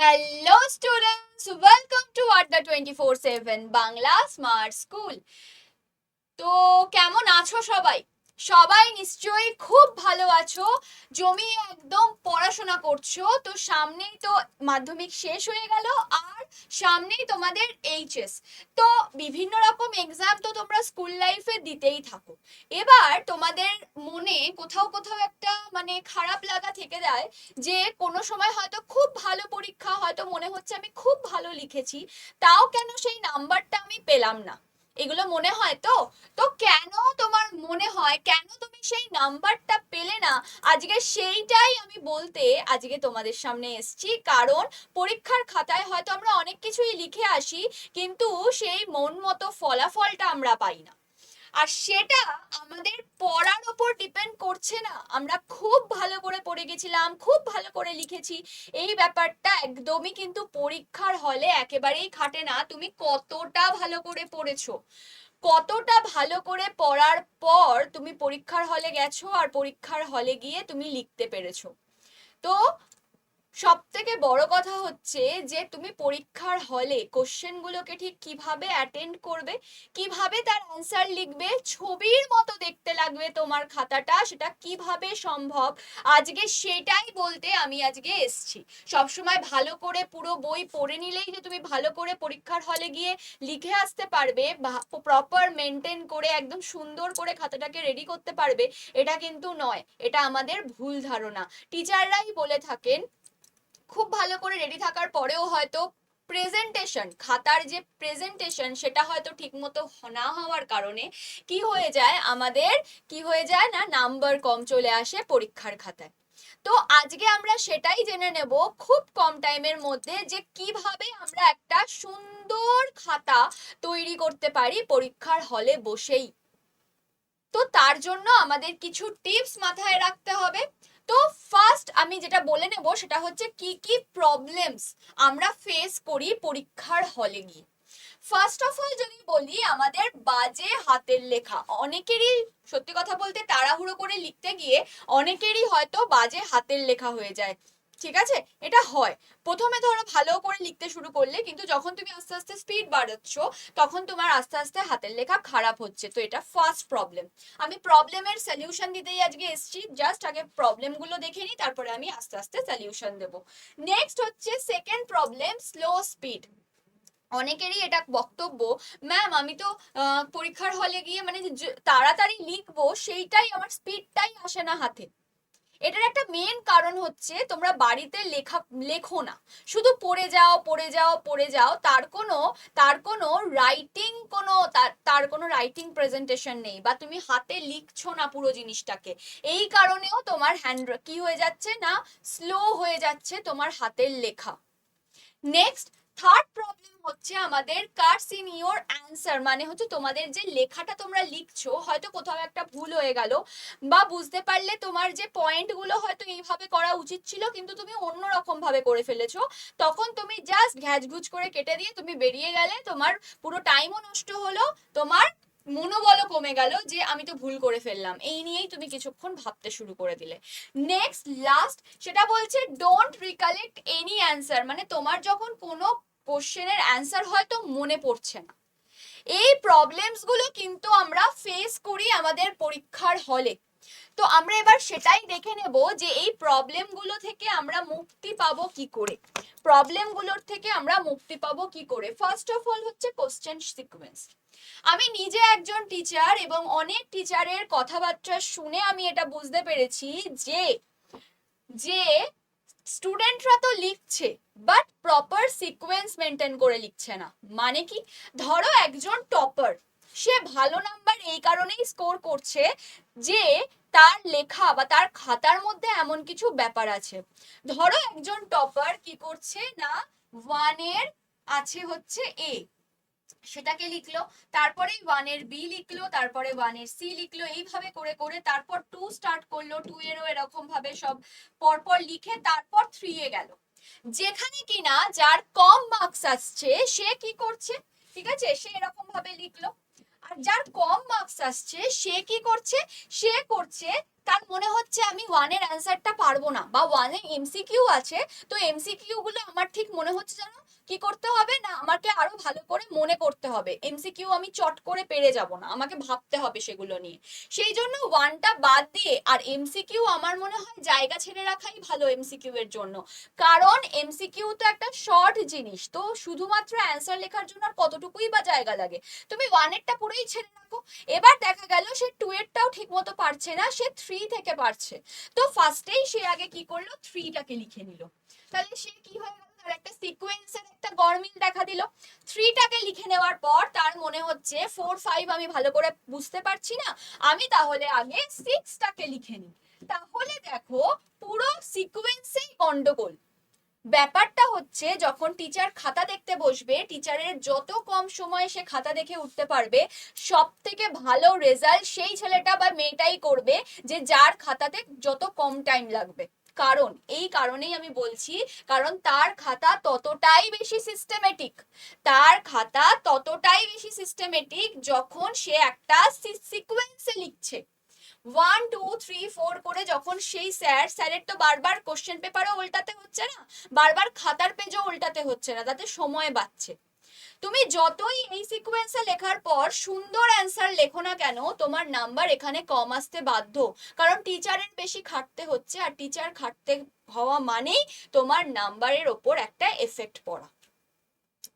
Hello students welcome to Adda twenty four seven Bangla smart school তো কেমন আছো সবাই? সবাই নিশ্চয়ই খুব ভালো আছো। জমি একদম পড়াশোনা করছ, তো সামনেই তো মাধ্যমিক শেষ হয়ে গেল, আর সামনেই তোমাদের এইচএস। তো বিভিন্ন রকম এক্সাম তো তোমরা স্কুল লাইফে দিতেই থাকো। এবার তোমাদের মনে কোথাও কোথাও একটা মানে খারাপ লাগা থেকে যায় যে, কোনো সময় হয়তো খুব ভালো পরীক্ষা, হয়তো মনে হচ্ছে আমি খুব ভালো লিখেছি, তাও কেন সেই নাম্বারটা আমি পেলাম না? এগুলো মনে হয় তো? তো কেন তোমার মনে হয়, কেন তুমি সেই নাম্বারটা পেলে না? আজকে সেইটাই আমি বলতে আজকে তোমাদের সামনে এসছি। কারণ পরীক্ষার খাতায় হয়তো আমরা অনেক কিছুই লিখে আসি, কিন্তু সেই মন মতো ফলাফলটা আমরা পাই না। আর সেটা আমাদের পড়ার ওপর ডিপেন্ড করছে না। আমরা খুব ভালো করে পড়ে গেছিলাম, খুব ভালো করে লিখেছি। এই ব্যাপারটা একদমই কিন্তু পরীক্ষার হলে একেবারেই খাটে না। তুমি কতটা ভালো করে পড়েছো? কতটা ভালো করে পড়ার পর তুমি পরীক্ষার হলে গেছো আর পরীক্ষার হলে গিয়ে তুমি লিখতে পেরেছ। তো সব থেকে বড় কথা হচ্ছে যে, তুমি পরীক্ষার হলে কোশ্চেনগুলোকে ঠিক কীভাবে অ্যাটেন্ড করবে, কীভাবে তার অ্যান্সার লিখবে, ছবির মতো দেখতে লাগবে তোমার খাতাটা, সেটা কীভাবে সম্ভব? আজকে সেটাই বলতে আমি আজকে এসছি। সবসময় ভালো করে পুরো বই পড়ে নিলেই যে তুমি ভালো করে পরীক্ষার হলে গিয়ে লিখে আসতে পারবে প্রপার মেনটেন করে একদম সুন্দর করে খাতাটাকে রেডি করতে পারবে, এটা কিন্তু নয়, এটা আমাদের ভুল ধারণা। টিচাররাই বলে থাকেন খুব ভালো করে রেডি থাকার পরেও হয়তো প্রেজেন্টেশন খাতার যে প্রেজেন্টেশন সেটা হয়তো ঠিকমতো না হওয়ার কারণে কি হয়ে যায় আমাদের, কি হয়ে যায় না নাম্বার কম চলে আসে পরীক্ষার খাতায়। তো আজকে আমরা সেটাই জেনে নেব খুব কম টাইমের মধ্যে যে কীভাবে আমরা একটা সুন্দর খাতা তৈরি করতে পারি পরীক্ষার হলে বসেই। তো তার জন্য আমাদের কিছু টিপস মাথায় রাখতে হবে। আমি যেটা বলে নেব সেটা হচ্ছে কি কি প্রবলেমস আমরা ফেস করি পরীক্ষার হলে গিয়ে। ফার্স্ট অফ অল যদি বলি আমাদের বাজে হাতের লেখা, অনেকেরই সত্যি কথা বলতে তাড়াহুড়ো করে লিখতে গিয়ে অনেকেরই হয়তো বাজে হাতের লেখা হয়ে যায়। ঠিক আছে? এটা হয়। প্রথমে ধরো ভালো করে লিখতে শুরু করলে কিন্তু যখন তুমি আস্তে আস্তে স্পিড বাড়াচ্ছ, তখন তোমার আস্তে আস্তে হাতের লেখা খারাপ হচ্ছে। তো এটা ফার্স্ট প্রবলেম আমি প্রবলেমের সলিউশন দিতেই আজকে এসেছি। জাস্ট আগে প্রবলেমগুলো দেখে নিই তারপরে আমি আস্তে আস্তে সলিউশন দেবো। নেক্সট হচ্ছে সেকেন্ড প্রবলেম স্লো স্পিড অনেকেরই এটা বক্তব্য ম্যাম আমি তো পরীক্ষার হলে গিয়ে মানে তাড়াতাড়ি লিখব, সেইটাই আমার স্পিডটাই আসে না হাতে। এটার একটা মেন কারণ হচ্ছে তোমরা বাড়িতে লেখা, লেখো না। শুধু পড়ে যাও পড়ে যাও পড়ে যাও, তার কোনো তার কোনো রাইটিং কোনো, তার কোনো রাইটিং প্রেজেন্টেশন নেই বা তুমি হাতে লিখছো না পুরো জিনিসটাকে। এই কারণেও তোমার হ্যান্ড কি হয়ে যাচ্ছে না? স্লো হয়ে যাচ্ছে তোমার হাতের লেখা। নেক্সট থার্ড প্রবলেম হচ্ছে আমাদের কার্স ইন ইওর অ্যান্সার মানে হচ্ছে তোমাদের যে লেখাটা তোমরা লিখছো, হয়তো কোথাও একটা ভুল হয়ে গেল, বা বুঝতে পারলে তোমার যে পয়েন্টগুলো হয়তো এইভাবে করা উচিত ছিল, কিন্তু তুমি অন্য রকম ভাবে করে ফেলেছো। তখন তুমি জাস্ট ঘ্যাজঘুজ করে কেটে দিয়ে তুমি বেরিয়ে গেলে, তোমার পুরো টাইমও নষ্ট হলো, তোমার মনোবলও কমে গেল যে আমি তো ভুল করে ফেললাম। এই নিয়েই তুমি কিছুক্ষণ ভাবতে শুরু করে দিলে। নেক্সট লাস্ট সেটা বলছে ডোন্ট রিকালেক্ট এনি অ্যান্সার মানে তোমার যখন কোনো কোশ্চেনের অ্যান্সার হয়তো মনে পড়ছে না। এই প্রবলেমসগুলো কিন্তু আমরা ফেস করি আমাদের পরীক্ষার হলে তো আমরা এবার সেটাই দেখে নেব যে এই প্রবলেমগুলো থেকে আমরা মুক্তি পাবো কি করে? প্রবলেমগুলোর থেকে আমরা মুক্তি পাবো কি করে? ফার্স্ট অফ অল হচ্ছে কোশ্চেন সিকোয়েন্স আমি নিজে একজন টিচার এবং অনেক টিচারের কথাবার্তা শুনে আমি এটা বুঝতে পেরেছি যে যে স্টুডেন্টরা তো লিখছে বাট প্রপার সিকোয়েন্স মেনটেন করে লিখছে না। মানে কি? ধরো একজন টপার সে ভালো নাম্বার এই কারণেই স্কোর করছে যে তার লেখা বা তার খাতার মধ্যে এমন কিছু ব্যাপার আছে। ধরো একজন টপার কি করছে না? ওয়ানের আছে হচ্ছে এ সেটাকে লিখলো তারপরে ওয়ানের বি লিখলো, তারপরে ওয়ানের সি লিখলো, এইভাবে করে করে তারপর টু স্টার্ট করল টু এরও এরকম ভাবে সব পরপর লিখে তারপর থ্রি এ গেল। যেখানে কিনা যার কম মার্কস আসছে, সে কি করছে? ঠিক আছে? সে এরকম ভাবে লিখলো। আর যার কম মার্কস আসছে, সে কি করছে? সে করছে, তার মনে হচ্ছে আমি ওয়ানের অ্যান্সারটা পারব না, বা ওয়ানে এমসিকিউ আছে, তো এমসিকিউ গুলো আমার ঠিক মনে হচ্ছে জানো কি করতে হবে না আমাকে আরও ভালো করে মনে করতে হবে? এমসিকিউ আমি চট করে পেরে যাব না। আমাকে ভাবতে হবে সেগুলো নিয়ে। সেই জন্য ওয়ানটা বাদ দিয়ে, আর এমসিকিউ আমার মনে হয় জায়গা ছেড়ে রাখাই ভালো এমসিকিউ এর জন্য। কারণ এমসিকিউ তো একটা শর্ট জিনিস, তো শুধুমাত্র অ্যান্সার লেখার জন্য আর কতটুকুই বা জায়গা লাগে? তুমি ওয়ানেরটা পুরোই ছেড়ে রাখো। এবার দেখা গেল সে টু এরটাও ঠিক মতো পারছে না, সে থ্রি থেকে পারছে। তো ফার্স্টেই সে আগে কি করল? থ্রিটাকে লিখে নিল। তাহলে সে কি হয়ে গেল? তার একটা সিকোয়েন্সের একটা গরমিল দেখা দিল। থ্রিটাকে লিখে নেওয়ার পর তার মনে হচ্ছে ফোর ফাইভ আমি ভালো করে বুঝতে পারছি না, আমি তাহলে আগে সিক্সটাকে লিখে নিই। তাহলে দেখো পুরো সিকোয়েন্সেই গন্ডগোল। ব্যাপারটা হচ্ছে যখন টিচার খাতা দেখতে বসবে টিচারের যত কম সময়ে সে খাতা দেখে উঠতে পারবে সব থেকে ভালো রেজাল্ট সেই ছেলেটা বা মেয়েটাই করবে যে যার খাতাতে যত কম টাইম লাগবে। কারণ, এই কারণেই আমি বলছি, কারণ তার খাতা ততটাই বেশি সিস্টেমেটিক তার খাতা ততটাই বেশি সিস্টেমেটিক যখন সে একটা সিকোয়েন্সে লিখছে। ওয়ান টু থ্রি ফোর করে যখন সেই স্যার, স্যারের তো বারবার কোশ্চেন পেপারও উল্টাতে হচ্ছে না? বারবার খাতার পেজও উল্টাতে হচ্ছে না তাতে সময় বাঁচছে তুমি যতই এই সিকোয়েন্সে লেখার পর সুন্দর অ্যান্সার লেখো না কেন, তোমার নাম্বার এখানে কম আসতে বাধ্য। কারণ টিচারের বেশি খাটতে হচ্ছে, আর টিচার খাটতে হওয়া মানেই তোমার নাম্বারের ওপর একটা এফেক্ট পড়া।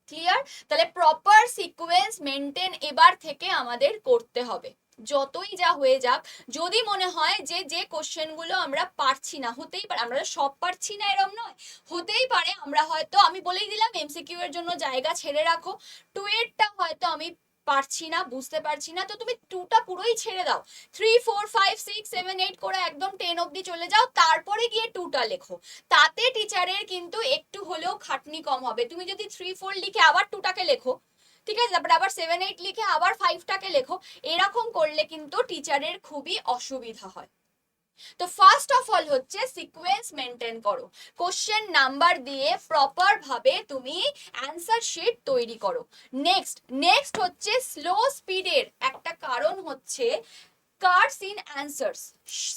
ক্লিয়ার তাহলে প্রপার সিকোয়েন্স মেনটেন এবার থেকে আমাদের করতে হবে। যতই যা হয়ে যাক, যদি মনে হয় যে যে কোশ্চেনগুলো আমরা পারছি না, হতেই পারে, আমরা সব পারছি না এরম নয়, হতেই পারে, আমরা হয়তো, আমি বলেই দিলাম এমসিকিউ এর জন্য জায়গা ছেড়ে রাখো টু এরটা হয়তো আমি পারছি না, বুঝতে পারছি না, তো তুমি টুটা পুরোই ছেড়ে দাও three four five six seven eight করে একদম টেন অব্দি চলে যাও, তারপরে গিয়ে টুটা লেখো, তাতে টিচারের কিন্তু একটু হলেও খাটনি কম হবে, তুমি যদি থ্রি ফোর লিখে আবার টুটাকে লেখো ঠিক আছে, তারপরে আবার সেভেন এইট লিখে আবার ফাইভটাকে লেখো। এরকম করলে কিন্তু টিচারের খুবই অসুবিধা হয়। তো ফার্স্ট অফ অল হচ্ছে সিকোয়েন্স মেনটেন করো। কোশ্চেন নাম্বার দিয়ে প্রপার ভাবে তুমি অ্যান্সার শিট তৈরি করো। নেক্সট নেক্সট হচ্ছে স্লো স্পিডের একটা কারণ হচ্ছে কার্ডস ইন অ্যান্সার্স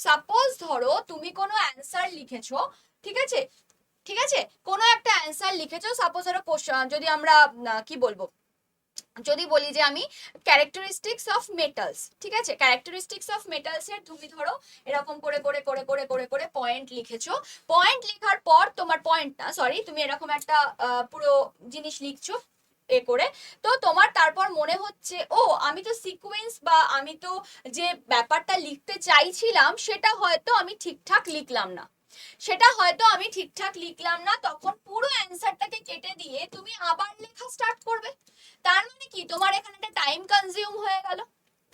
সাপোজ ধরো তুমি কোনো অ্যান্সার লিখেছো, ঠিক আছে? ঠিক আছে? কোনো একটা অ্যান্সার লিখেছো সাপোজ ধরো কোশ্চেন যদি আমরা কি বলব? যদি বলি যে আমি ক্যারেক্টারিস্টিক্স অফ মেটালস ঠিক আছে? ক্যারেক্টারিস্টিক্স অফ মেটালস এর তুমি ধরো এরকম করে করে করে করে করে করে পয়েন্ট লিখেছো। পয়েন্ট লেখার পর তোমার পয়েন্ট না সরি তুমি এরকম একটা পুরো জিনিস লিখছো এ করে। তো তোমার তারপর মনে হচ্ছে, ও, আমি তো সিকোয়েন্স বা আমি তো যে ব্যাপারটা লিখতে চাইছিলাম, সেটা হয়তো আমি ঠিকঠাক লিখলাম না। সেটা হয়তো আমি ঠিকঠাক লিখলাম না, তখন পুরো অ্যান্সারটাকে কেটে দিয়ে তুমি আবার লেখা স্টার্ট করবে। তার মানে কি? তোমার এখানে একটা টাইম কনজিউম হয়ে গেল।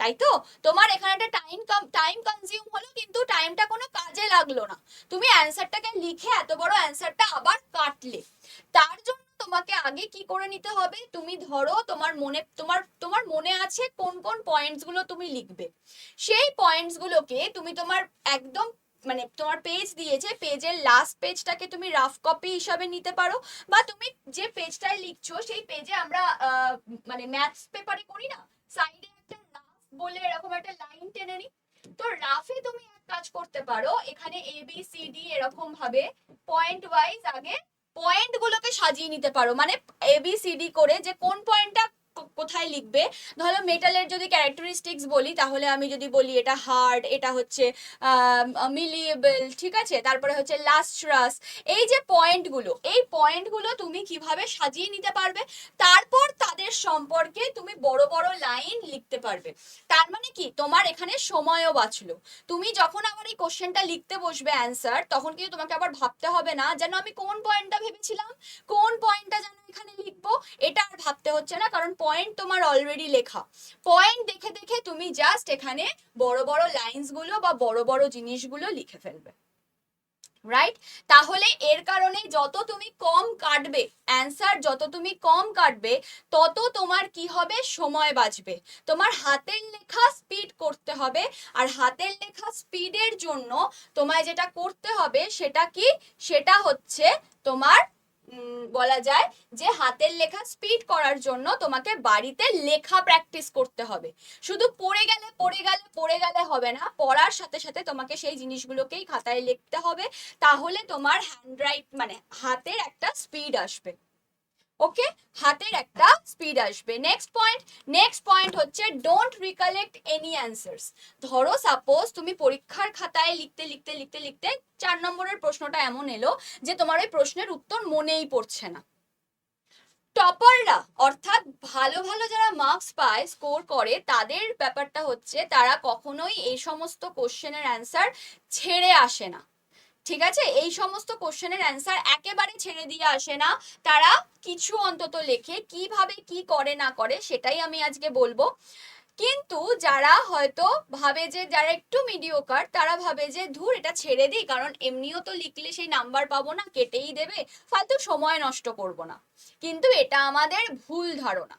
তাই তো? তোমার এখানে একটা টাইম টাইম কনজিউম হলো, কিন্তু টাইমটা কোনো কাজে লাগল না। তুমি অ্যান্সারটাকে লিখে এত বড় অ্যান্সারটা আবার কাটলে। তার জন্য তোমাকে আগে কি করে নিতে হবে? তুমি ধরো তোমার মনে, তোমার তোমার মনে আছে কোন কোন পয়েন্টসগুলো তুমি লিখবে। সেই পয়েন্টস গুলোকে তুমি তোমার একদম মানে তোমার পেজ দিয়েছে পেজের লাস্ট পেজটাকে তুমি রাফ কপি হিসাবে নিতে পারো বা তুমি যে পেজটায় লিখছো সেই পেজে আমরা মানে ম্যাথস পেপারে করি না সাইডে একটা রাফ বলে এরকম একটা লাইন টেনে নি তো রাফে তুমি এক কাজ করতে পারো, এখানে এ বি সি ডি এরকম ভাবে পয়েন্ট ওয়াইজ আগে পয়েন্ট গুলোকে সাজিয়ে নিতে পারো। মানে এ বি সি ডি করে যে কোন পয়েন্টটা কোথায় লিখবে? ধরো মেটালের যদি ক্যারেক্টারিস্টিক্স বলি, তাহলে আমি যদি বলি এটা হার্ড এটা হচ্ছে মিলিয়েবল ঠিক আছে? তারপরে হচ্ছে লাস্ট্রাস এই যে পয়েন্টগুলো এই পয়েন্টগুলো তুমি কীভাবে সাজিয়ে নিতে পারবে? তারপর তাদের সম্পর্কে তুমি বড় বড় লাইন লিখতে পারবে। তার মানে কি? তোমার এখানে সময়ও বাঁচলো। তুমি যখন আবার এই কোশ্চেনটা লিখতে বসবে অ্যান্সার তখন কিন্তু তোমাকে আবার ভাবতে হবে না, যেন আমি কোন পয়েন্টটা ভেবেছিলাম? কোন পয়েন্টটা যেন এখানে লিখব? এটা আর ভাবতে হচ্ছে না, কারণ পয়েন্ট তোমার অলরেডি লেখা। পয়েন্ট দেখে দেখে তুমি জাস্ট এখানে বড় বড় লাইন্সগুলো বা বড় বড় জিনিসগুলো লিখে ফেলবে। রাইট তাহলে এর কারণে যত তুমি কম কাটবে অ্যান্সার যত তুমি কম কাটবে, তত তোমার কি হবে? সময় বাঁচবে। তোমার হাতের লেখা স্পিড করতে হবে। আর হাতের লেখা স্পিডের জন্য তোমায় যেটা করতে হবে সেটা কি? সেটা হচ্ছে তোমার বলা যায় যে হাতের লেখা স্পিড করার জন্য তোমাকে বাড়িতে লেখা প্র্যাকটিস করতে হবে। শুধু পড়ে গেলে পড়ে গেলে পড়ে গেলে হবে না, পড়ার সাথে সাথে তোমাকে সেই জিনিসগুলোকেই খাতায় লিখতে হবে, তাহলে তোমার হ্যান্ড রাইট মানে হাতের একটা স্পিড আসবে। ওকে? হাতের একটা স্পিড আসবে। নেক্সট পয়েন্ট নেক্সট পয়েন্ট হচ্ছে ডোন্ট রিকালেক্ট এনি অ্যান্সার্স ধরো সাপোজ তুমি পরীক্ষার খাতায় লিখতে লিখতে লিখতে লিখতে চার নম্বরের প্রশ্নটা এমন এলো যে তোমার ওই প্রশ্নের উত্তর মনেই পড়ছে না। টপাররা অর্থাৎ ভালো ভালো যারা মার্কস পায় স্কোর করে, তাদের ব্যাপারটা হচ্ছে তারা কখনোই এই সমস্ত কোশ্চেনের অ্যান্সার ছেড়ে আসে না। ঠিক আছে? এই সমস্ত কোশ্চেনের অ্যান্সার একেবারে ছেড়ে দিয়ে আসে না। তারা কিছু অন্তত লেখে, কীভাবে, কি করে, না করে, সেটাই আমি আজকে বলব। কিন্তু যারা হয়তো ভাবে যে, যারা একটু মিডিওকার তারা ভাবে যে, ধুর, এটা ছেড়ে দিই, কারণ এমনিও তো লিখলে সেই নাম্বার পাবো না, কেটেই দেবে, ফালতু সময় নষ্ট করব না। কিন্তু এটা আমাদের ভুল ধারণা।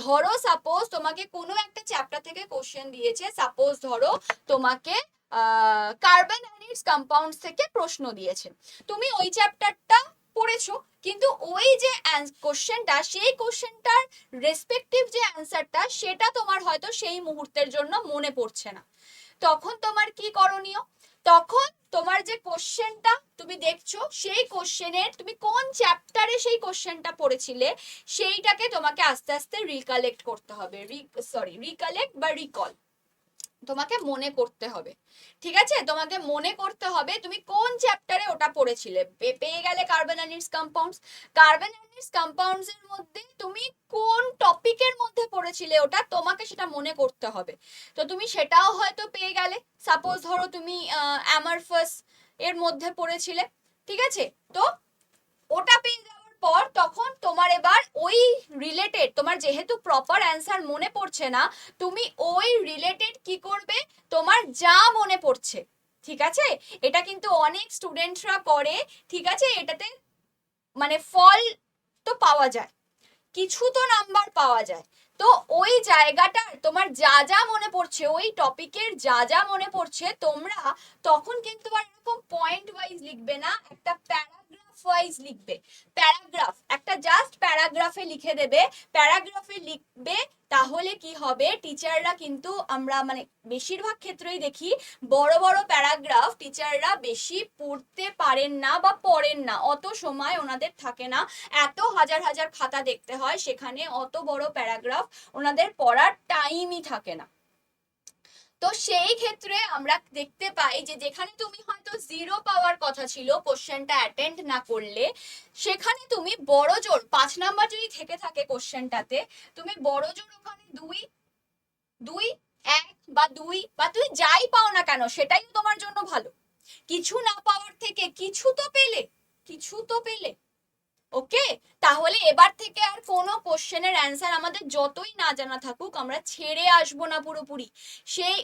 ধরো সাপোজ তোমাকে কোনো একটা চ্যাপ্টার থেকে কোশ্চেন দিয়েছে সাপোজ ধরো তোমাকে কার্বন অ্যানিডস কম্পাউন্ডস থেকে প্রশ্ন দিয়েছে। তুমি ওই চ্যাপ্টারটা পড়েছো, কিন্তু ওই যে কোশ্চেনটা সেই কোশ্চেনটার রেসপেক্টিভ যে অ্যান্সারটা সেটা তোমার হয়তো সেই মুহূর্তের জন্য মনে পড়ছে না। তখন তোমার কি করণীয়? তখন তোমার যে কোশ্চেনটা তুমি দেখছ, সেই কোশ্চেনের তুমি কোন চ্যাপ্টারে সেই কোশ্চেনটা পড়েছিলে, সেইটাকে তোমাকে আস্তে আস্তে রিকালেক্ট করতে হবে। সরি রিকালেক্ট বা রিকল তোমাকে মনে করতে হবে। ঠিক আছে? তোমাকে মনে করতে হবে তুমি কোন চ্যাপ্টারে ওটা পড়েছিলে? পেয়ে গেলে carbon and its compounds carbon and its compounds এর মধ্যে তুমি কোন টপিকের মধ্যে পড়েছিলে ওটা তোমাকে সেটা মনে করতে হবে। তো তুমি সেটাও হয়তো পেয়ে গেলে। সাপোজ ধরো তুমি অ্যামারফাস এর মধ্যে পড়েছিলে। ঠিক আছে? তো ওটা পেয়ে যাওয়ার পর তখন তোমার এবার ওই রিলেটেড তোমার যেহেতু প্রপার অ্যান্সার মনে পড়ছে না, তুমি ওই রিলেটেড কি করবে? তোমার যা মনে পড়ছে, ঠিক আছে? এটা কিন্তু অনেক স্টুডেন্টরা করে, ঠিক আছে? এটাতে মানে ফল তো পাওয়া যায়, কিছু তো নাম্বার পাওয়া যায়। তো ওই জায়গাটার তোমার যা যা মনে পড়ছে, ওই টপিকের যা যা মনে পড়ছে, তোমরা তখন কিন্তু আর এরকম পয়েন্ট ওয়াইজ লিখবে না, একটা প্যারাগ্রাফ ওয়াইজ লিখবে। প্যারাগ্রাফ, একটা জাস্ট প্যারাগ্রাফে লিখে দেবে। প্যারাগ্রাফে লিখবে তাহলে কি হবে? টিচাররা কিন্তু আমরা মানে বেশিরভাগ ক্ষেত্রেই দেখি বড় বড় প্যারাগ্রাফ টিচাররা বেশি পড়তে পারেন না বা পড়েন না। অত সময় ওনাদের থাকে না। এত হাজার হাজার খাতা দেখতে হয়, সেখানে অত বড় প্যারাগ্রাফ ওনাদের পড়ার টাইমই থাকে না। তো সেই ক্ষেত্রে আমরা দেখতে পাই যে যেখানে তুমি হয়তো জিরো পাওয়ার কথা ছিল কোশ্চেনটা অ্যাটেন্ড না করলে, সেখানে তুমি বড় জোর, পাঁচ নাম্বার যদি থেকে থাকে কোশ্চেনটাতে তুমি বড় জোর ওখানে দুই দুই, এক বা দুই বা তুমি যাই পাও না কেন, সেটাই তোমার জন্য ভালো। কিছু না পাওয়ার থেকে কিছু তো পেলে, কিছু তো পেলে ওকে তাহলে এবার থেকে আর কোনো কোশ্চেনের অ্যান্সার আমাদের যতই না জানা থাকুক, আমরা ছেড়ে আসব না পুরোপুরি। সেই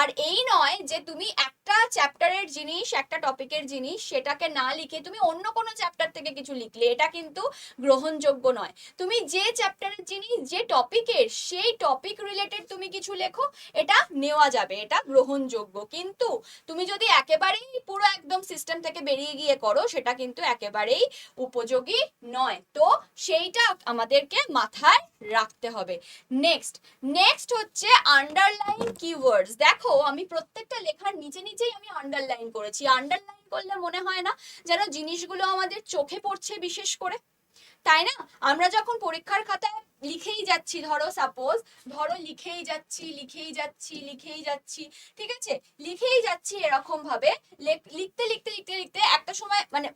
আর এই নয় যে তুমি একটা চ্যাপ্টারের জিনিস, একটা টপিকের জিনিস সেটাকে না লিখে তুমি অন্য কোনো চ্যাপ্টার থেকে কিছু লিখলে, এটা কিন্তু গ্রহণযোগ্য নয়। তুমি যে চ্যাপ্টারের জিনিস, যে টপিকের সেই টপিক রিলেটেড তুমি কিছু লেখো, এটা নেওয়া যাবে, এটা গ্রহণযোগ্য। কিন্তু তুমি যদি একেবারেই পুরো একদম সিস্টেম থেকে বেরিয়ে গিয়ে করো, সেটা কিন্তু একেবারেই উপযোগী নয়। তো সেইটা আমাদেরকে মাথায় রাখতে হবে। নেক্সট নেক্সট হচ্ছে আন্ডারলাইন কিওয়ার্ডস দেখো, আমি প্রত্যেকটা লেখার নিচে নিচেই আমি আন্ডারলাইন করেছি। আন্ডারলাইন করলে মনে হয় না যেন জিনিসগুলো আমাদের চোখে পড়ছে বিশেষ করে। তাই না? আমরা যখন পরীক্ষার খাতায় লিখেই যাচ্ছি, ধরো সাপোজ ধরো লিখেই যাচ্ছি লিখেই যাচ্ছি লিখেই যাচ্ছি, ঠিক আছে? লিখেই যাচ্ছি এরকম ভাবে লিখতে লিখতে লিখতে লিখতে একটা সময় মানে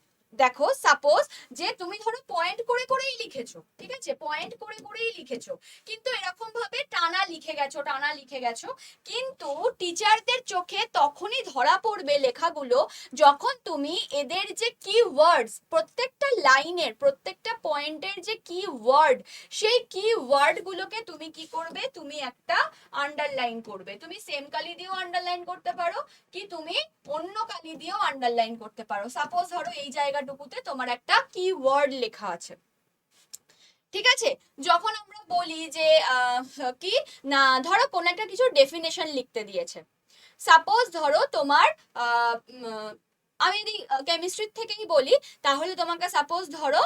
দেখো সাপোজ যে তুমি ধরো পয়েন্ট করে করেই লিখেছো, ঠিক আছে? পয়েন্ট করে করেই লিখেছো। কিন্তু এরকম ভাবে টানা লিখে গেছো, টানা লিখে গেছো। কিন্তু টিচারদের চোখে তখনই ধরা পড়বে লেখাগুলো যখন তুমি এদের যে কি ওয়ার্ডস প্রত্যেকটা লাইনের প্রত্যেকটা পয়েন্টের যে কি ওয়ার্ড সেই কি ওয়ার্ডগুলোকে তুমি কি করবে? তুমি একটা আন্ডারলাইন করবে। তুমি সেম কালি দিয়েও আন্ডারলাইন করতে পারো, কি তুমি অন্য কালি দিয়েও আন্ডারলাইন করতে পারো। সাপোজ ধরো এই জায়গাটুকুতে তোমার একটা কি ওয়ার্ড লেখা আছে। ঠিক আছে? যখন আমরা বলি যে কি? না, ধরো কোনো একটা কিছু ডেফিনেশন লিখতে দিয়েছে। সাপোজ ধরো তোমার আমি যদি কেমিস্ট্রির থেকেই বলি, তাহলে তোমাকে সাপোজ ধরো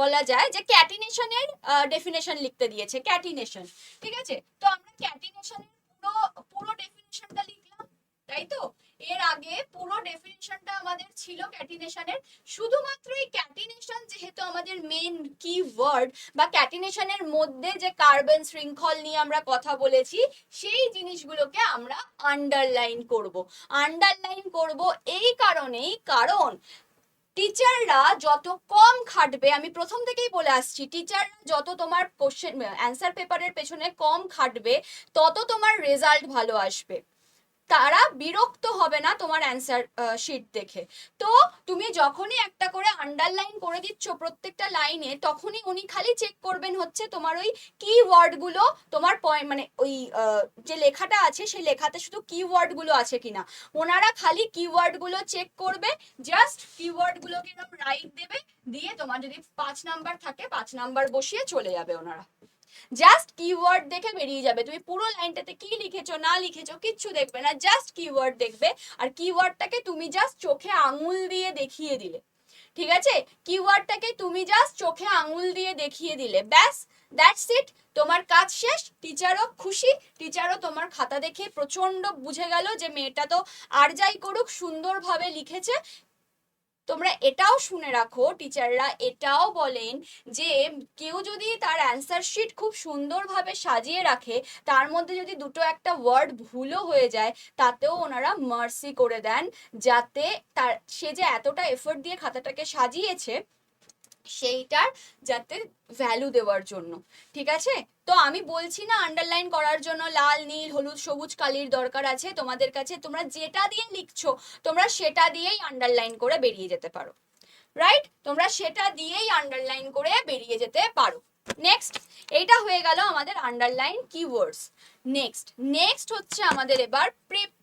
বলা যায় যে ক্যাটিনেশনের ডেফিনেশন লিখতে দিয়েছে ক্যাটিনেশন ঠিক আছে? তো আমরা ক্যাটিনেশনের পুরো পুরো ডেফিনেশনটা লিখলাম, তাই তো? এর আগে পুরো ডেফিনেশনটা আমাদের ছিল ক্যাটিনেশনের শুধুমাত্র এই ক্যাটিনেশন যেহেতু আমাদের মেন কি ওয়ার্ড বা ক্যাটিনেশনের মধ্যে যে কার্বন শৃঙ্খল নিয়ে আমরা কথা বলেছি, সেই জিনিসগুলোকে আমরা আন্ডারলাইন করব। আন্ডারলাইন করব এই কারণেই কারণ টিচাররা যত কম খাটবে, আমি প্রথম থেকেই বলে আসছি টিচাররা যত তোমার কোশ্চেন অ্যান্সার পেপারের পেছনে কম খাটবে, তত তোমার রেজাল্ট ভালো আসবে। তারা বিরক্ত হবে না তোমার অ্যান্সার শিট দেখে। তো তুমি যখনই একটা করে আন্ডারলাইন করে দিচ্ছ প্রত্যেকটা লাইনে তখনই উনি খালি চেক করবেন হচ্ছে তোমার ওই কি ওয়ার্ডগুলো তোমার পয়েন্ট মানে ওই যে লেখাটা আছে, সেই লেখাতে শুধু কি ওয়ার্ডগুলো আছে কিনা। ওনারা খালি কিওয়ার্ডগুলো চেক করবে জাস্ট কিওয়ার্ডগুলোকে এরকম রাইট দেবে, দিয়ে তোমার যদি পাঁচ নাম্বার থাকে, পাঁচ নাম্বার বসিয়ে চলে যাবে ওনারা। জাস্ট কিওয়ার্ড দেখে বেরিয়ে যাবে। তুমি পুরো লাইনটাতে কি লিখেছো, না লিখেছো, কিচ্ছু দেখবে না। জাস্ট কিওয়ার্ড দেখবে। আর কিওয়ার্ডটাকে তুমি জাস্ট চোখে আঙুল দিয়ে দেখিয়ে দিলে। ঠিক আছে? কিওয়ার্ডটাকে তুমি জাস্ট চোখে আঙুল দিয়ে দেখিয়ে দিলে। ব্যাস দ্যাটস ইট তোমার কাজ শেষ। টিচারও খুশি। টিচারও তোমার খাতা দেখে প্রচণ্ড বুঝে গেল যে মেয়েটা তো আর যাই করুক, সুন্দরভাবে লিখেছে। তোমরা এটাও শুনে রাখো টিচাররা এটাও বলেন যে কেউ যদি তার অ্যান্সার শিট খুব সুন্দরভাবে সাজিয়ে রাখে, তার মধ্যে যদি দুটো একটা ওয়ার্ড ভুলও হয়ে যায়, তাতেও ওনারা মার্সি করে দেন, যাতে তার, সে যে এতটা এফোর্ট দিয়ে খাতাটাকে সাজিয়েছে সেইটার যাতে ভ্যালু দেওয়ার জন্য, ঠিক আছে? তো আমি বলছি না আন্ডারলাইন করার জন্য লাল, নীল, হলুদ, সবুজ কালির দরকার আছে, তোমাদের কাছে তোমরা যেটা দিয়ে লিখছো, তোমরা সেটা দিয়েই আন্ডারলাইন করে বেরিয়ে যেতে পারো রাইট তোমরা সেটা দিয়েই আন্ডারলাইন করে বেরিয়ে যেতে পারো। নেক্সট এইটা হয়ে গেল আমাদের আন্ডারলাইন কিওয়ার্ডস নেক্সট নেক্সট হচ্ছে আমাদের এবার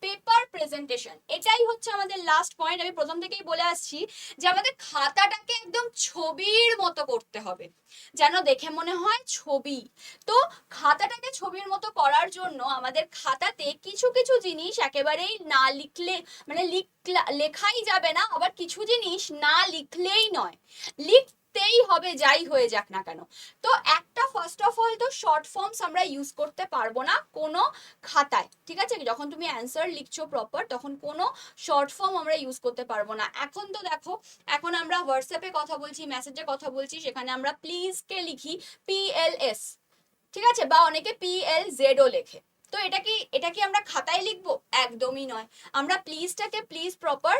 পেপার প্রেজেন্টেশন এটাই হচ্ছে আমাদের লাস্ট পয়েন্ট আমি প্রথম থেকেই বলে আসছি যে আমাদের খাতাটাকে একদম ছবির মতো করতে হবে। যেন দেখে মনে হয় ছবি। তো খাতাটাকে ছবির মতো করার জন্য আমাদের খাতাতে কিছু কিছু জিনিস একেবারেই না লিখলে মানে লেখাই যাবে না। আবার কিছু জিনিস না লিখলেই নয়। লিখতেই হবে, যাই হয়ে যাক না কেন। তো একটা ফার্স্ট অফ অল তো শর্ট ফর্মস আমরা ইউজ করতে পারব না কোনো খাতায়, ঠিক আছে? যখন তুমি অ্যান্সার লিখছো প্রপার তখন কোনো শর্ট ফর্ম আমরা ইউজ করতে পারব না। এখন তো দেখো, এখন আমরা হোয়াটসঅ্যাপে কথা বলছি মেসেজে কথা বলছি, সেখানে আমরা প্লিজ কে লিখি পিএলএস ঠিক আছে? বা অনেকে পিএল জেডও লেখে। তো এটা কি এটা কি আমরা খাতায় লিখব? একদমই নয়। আমরা প্লিজটাকে প্লিজ প্রপার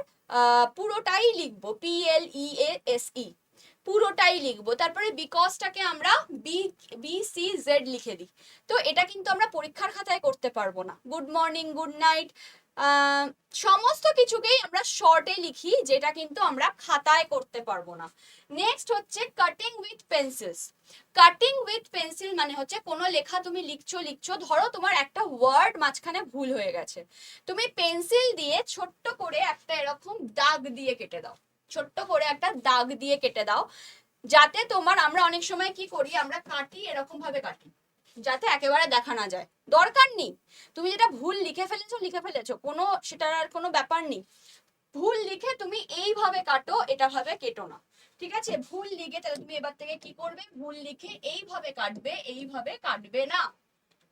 পুরোটাই লিখব পিএল ই এস ই পুরোটাই লিখব। তারপরে বিকজটাকে আমরা বি বি সি জেড লিখে দিই। তো এটা কিন্তু আমরা পরীক্ষার খাতায় করতে পারব না। গুড মর্নিং গুড নাইট সমস্ত কিছুকেই আমরা শর্টে লিখি, যেটা কিন্তু আমরা খাতায় করতে পারব না। নেক্সট হচ্ছে cutting with pencils cutting with pencil মানে হচ্ছে কোনো লেখা তুমি লিখছো লিখছো, ধরো তোমার একটা ওয়ার্ড মাঝখানে ভুল হয়ে গেছে। তুমি পেন্সিল দিয়ে ছোট্ট করে একটা এরকম দাগ দিয়ে কেটে দাও। ছোট্ট করে একটা দাগ দিয়ে কেটে দাও। যাতে তোমার, আমরা অনেক সময় কি করি, আমরা কাটি এরকম ভাবে কাটি, যাতে একেবারে দেখা না যায়। দরকার নেই। তুমি যেটা ভুল লিখে ফেলেছো লিখে ফেলেছো। কোনো, সেটার আর কোনো ব্যাপার নেই। ভুল লিখে তুমি এইভাবে কাটো, এটা ভাবে কেটো না। ঠিক আছে? ভুল লিখে তাহলে তুমি এবার থেকে কি করবে? ভুল লিখে এইভাবে কাটবে এইভাবে কাটবে না।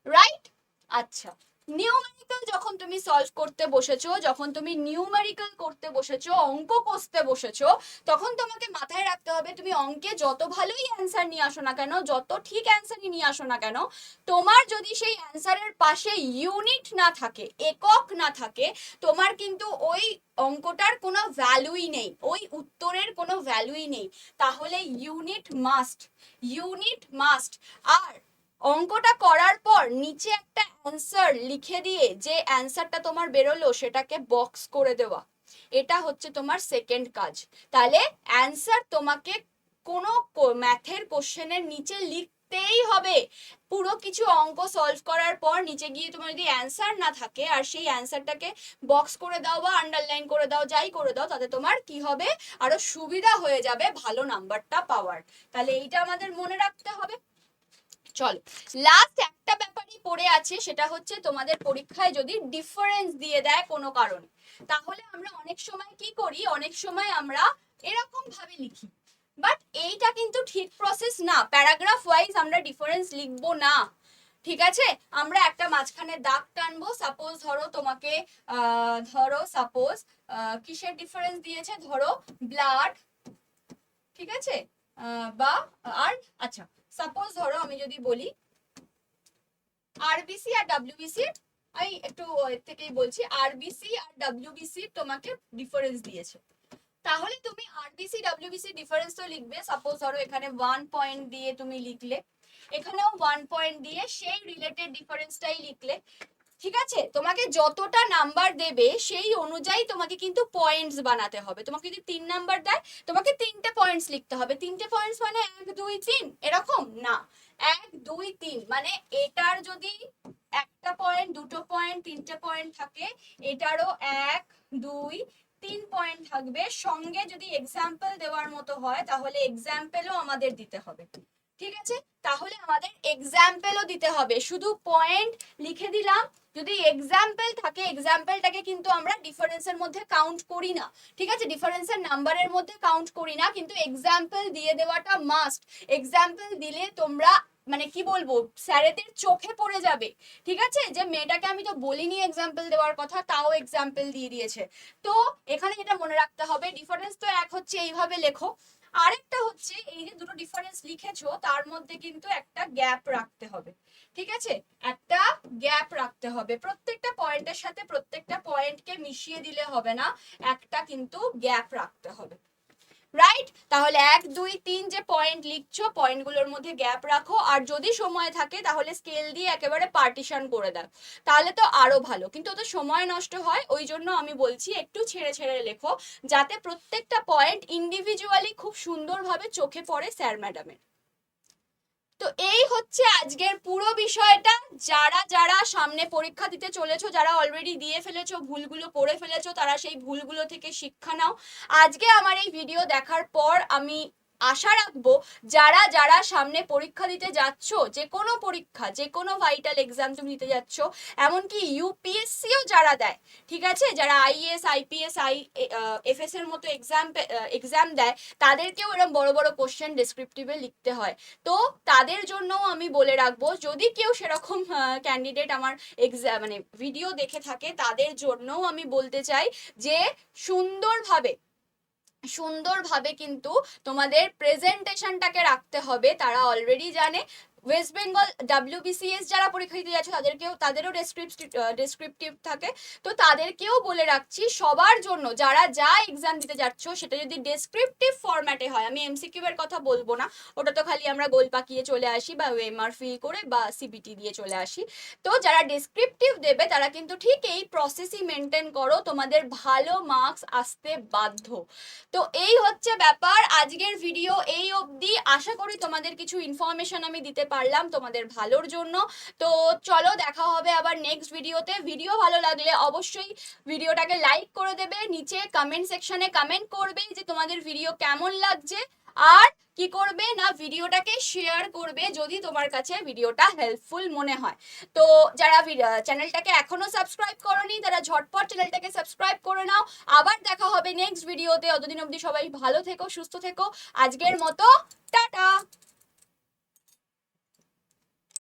রাইট আচ্ছা। নিউমেরিক্যাল যখন তুমি সলভ করতে বসেছো, যখন তুমি নিউমেরিক্যাল করতে বসেছো, অঙ্ক কষতে বসেছো, তখন তোমাকে মাথায় রাখতে হবে তুমি অঙ্কে যত ভালোই অ্যান্সার নিয়ে আসো না কেন, যত ঠিক অ্যান্সারই নিয়ে আসো না কেন, তোমার যদি সেই অ্যান্সারের পাশে ইউনিট না থাকে, একক না থাকে, তোমার কিন্তু ওই অঙ্কটার কোনো ভ্যালুই নেই, ওই উত্তরের কোনো ভ্যালুই নেই। তাহলে ইউনিট মাস্ট ইউনিট মাস্ট আর অঙ্কটা করার পর নিচে একটা অ্যান্সার লিখে দিয়ে যে অ্যান্সারটা তোমার বেরোলো সেটাকে বক্স করে দেওয়া। এটা হচ্ছে তোমার সেকেন্ড কাজ। তাহলে অ্যান্সার তোমাকে কোনো ম্যাথের কোশ্চেনের নিচে লিখতেই হবে। পুরো কিছু অঙ্ক সলভ করার পর নিচে গিয়ে তোমার যদি অ্যান্সার না থাকে আর সেই অ্যান্সারটাকে বক্স করে দাও বা আন্ডারলাইন করে দাও, যাই করে দাও, তাতে তোমার কি হবে? আরও সুবিধা হয়ে যাবে ভালো নাম্বারটা পাওয়ার। তাহলে এইটা আমাদের মনে রাখতে হবে। চলো লাস্ট একটা ব্যাপারই পড়ে আছে, সেটা হচ্ছে তোমাদের পরীক্ষায় যদি ডিফারেন্স দিয়ে দেয় কোনো কারণে। তাহলে আমরা অনেক সময় কি করি, অনেক সময় আমরা এরকম ভাবে লিখি। বাট এইটা কিন্তু ঠিক প্রসেস না। প্যারাগ্রাফ ওয়াইজ আমরা ডিফারেন্স লিখব না। ঠিক আছে? আমরা একটা মাঝখানে দাগ টানবো। সাপোজ ধরো তোমাকে ধরো সাপোজ কিসের ডিফারেন্স দিয়েছে? ধরো ব্লাড ঠিক আছে? বা, আর আচ্ছা সাপোজ ধরো আমি যদি বলি আরবিসি আর ডাব্লিউবিসি আমি একটু এর থেকেই বলছি আরবিসি আর ডাব্লিউবিসি তোমাকে ডিফারেন্স দিয়েছে। তাহলে তুমি আরবিসি ডাব্লিউবিসি ডিফারেন্স তো লিখবে। সাপোজ ধরো এখানে ওয়ান পয়েন্ট দিয়ে তুমি লিখলে, এখানেও ওয়ান পয়েন্ট দিয়ে সেই রিলেটেড ডিফারেন্সটাই লিখলে। ঠিক আছে? তোমাকে যতটা নাম্বার দেবে, সেই অনুযায়ী তোমাকে কিন্তু পয়েন্টস বানাতে হবে। তোমাকে যদি তিন নাম্বার দেয়, তোমাকে তিনটে পয়েন্টস লিখতে হবে। তিনটে পয়েন্টস মানে এক, দুই, তিন, এরকম? না। এক, দুই, তিন মানে এটার যদি একটা পয়েন্ট দুটো পয়েন্ট তিনটে পয়েন্ট থাকে, এটারও এক, দুই, তিন পয়েন্ট থাকবে। সঙ্গে যদি এক্সাম্পল দেওয়ার মতো হয়, তাহলে এক্সাম্পেলও আমাদের দিতে হবে। ঠিক আছে? তাহলে আমাদের এক্সাম্পলও দিতে হবে। শুধু পয়েন্ট লিখে দিলাম। যদি এক্সাম্পল থাকে এক্সাম্পলটাকে কিন্তু আমরা ডিফারেন্সের মধ্যে কাউন্ট করি না। ঠিক আছে? ডিফারেন্সের নাম্বারের মধ্যে কাউন্ট করি না, কিন্তু এক্সাম্পল দিয়ে দেওয়াটা মাস্ট এক্সাম্পল দিলে তোমরা মানে কি বলব, স্যারেদের চোখে পড়ে যাবে। ঠিক আছে? যে মেয়েটাকে আমি তো বলিনি এক্সাম্পল দেওয়ার কথা, তাও এক্সাম্পল দিয়ে দিয়েছে। তো এখানে যেটা মনে রাখতে হবে ডিফারেন্স তো এক হচ্ছে এইভাবে লেখো। আরেকটা হচ্ছে, এই যে দুটো ডিফারেন্স লিখেছো, তার মধ্যে কিন্তু একটা গ্যাপ রাখতে হবে। ঠিক আছে? একটা গ্যাপ রাখতে হবে। প্রত্যেকটা পয়েন্টের সাথে প্রত্যেকটা পয়েন্টকে মিশিয়ে দিলে হবে না, একটা কিন্তু গ্যাপ রাখতে হবে। রাইট তাহলে এক, দুই, তিন যে পয়েন্ট লিখছো পয়েন্টগুলোর মধ্যে গ্যাপ রাখো। আর যদি সময় থাকে, তাহলে স্কেল দিয়ে একেবারে পার্টিশন করে দাও। তাহলে তো আরও ভালো। কিন্তু ওতে সময় নষ্ট হয়, ওই জন্য আমি বলছি একটু ছেড়ে ছেড়ে লেখো, যাতে প্রত্যেকটা পয়েন্ট ইন্ডিভিজুয়ালি খুব সুন্দরভাবে চোখে পড়ে স্যার ম্যাডামের তো এই হচ্ছে আজকের পুরো বিষয়টা। যারা যারা সামনে পরীক্ষা দিতে চলেছো, যারা অলরেডি দিয়ে ফেলেছো, ভুলগুলো পড়ে ফেলেছো, তারা সেই ভুলগুলো থেকে শিক্ষা নাও। আজকে আমার এই ভিডিও দেখার পর আমি আশা রাখব যারা যারা সামনে পরীক্ষা দিতে যাচ্ছ, যে কোনো পরীক্ষা, যে কোনো ভাইটাল এক্সাম তুমি দিতে যাচ্ছ, এমনকি ইউপিএসসিও যারা দেয়, ঠিক আছে? যারা আইএস আইপিএস আই এফএস এর মতো এক্সাম এক্সাম দেয়, তাদেরকেও এরকম বড় বড় কোশ্চেন ডেসক্রিপটিভে লিখতে হয়। তো তাদের জন্যও আমি বলে রাখব, যদি কেউ সেরকম ক্যান্ডিডেট আমার এক্সাম মানে ভিডিও দেখে থাকে, তাদের জন্যও আমি বলতে চাই যে, সুন্দরভাবে সুন্দরভাবে কিন্তু তোমাদের প্রেজেন্টেশনটাকে রাখতে হবে তারা অলরেডি জানে। ওয়েস্ট বেঙ্গল ডাব্লিউবিসিএস যারা পরীক্ষা দিতে যাচ্ছে, তাদেরকেও, তাদেরও ডেসক্রিপটিভ ডেসক্রিপটিভ থাকে। তো তাদেরকেও বলে রাখছি, সবার জন্য, যারা যা এক্সাম দিতে যাচ্ছ, সেটা যদি ডেসক্রিপটিভ ফরম্যাটে হয়, আমি এমসিকিউ এর কথা বলব না, ওটা তো খালি আমরা গোল পাকিয়ে চলে আসি বা ওএমআর ফিল করে বা সিবিটি দিয়ে চলে আসি। তো যারা ডেসক্রিপটিভ দেবে, তারা কিন্তু ঠিক এই প্রসেসই মেনটেন করো, তোমাদের ভালো মার্কস আসতে বাধ্য। তো এই হচ্ছে ব্যাপার। আজকের ভিডিও এই অবধি। আশা করি তোমাদের কিছু ইনফরমেশন আমি দিতে পারলাম তোমাদের ভালোর জন্য। তো চলো দেখা হবে আবার নেক্সট ভিডিওতে ভিডিও ভালো লাগলে অবশ্যই ভিডিওটাকে লাইক করে দেবে। নিচে কমেন্ট সেকশনে কমেন্ট করবে যে তোমাদের ভিডিও কেমন লাগছে। আর কি করবে না ভিডিওটাকে শেয়ার করবে যদি তোমার কাছে ভিডিওটা হেল্পফুল মনে হয়। তো যারা চ্যানেলটাকে এখনও সাবস্ক্রাইব করনি, তারা ঝটপট চ্যানেলটাকে সাবস্ক্রাইব করে নাও। আবার দেখা হবে নেক্সট ভিডিওতে অতদিন অবধি সবাই ভালো থেকো, সুস্থ থেকো। আজকের মতো, টাটা!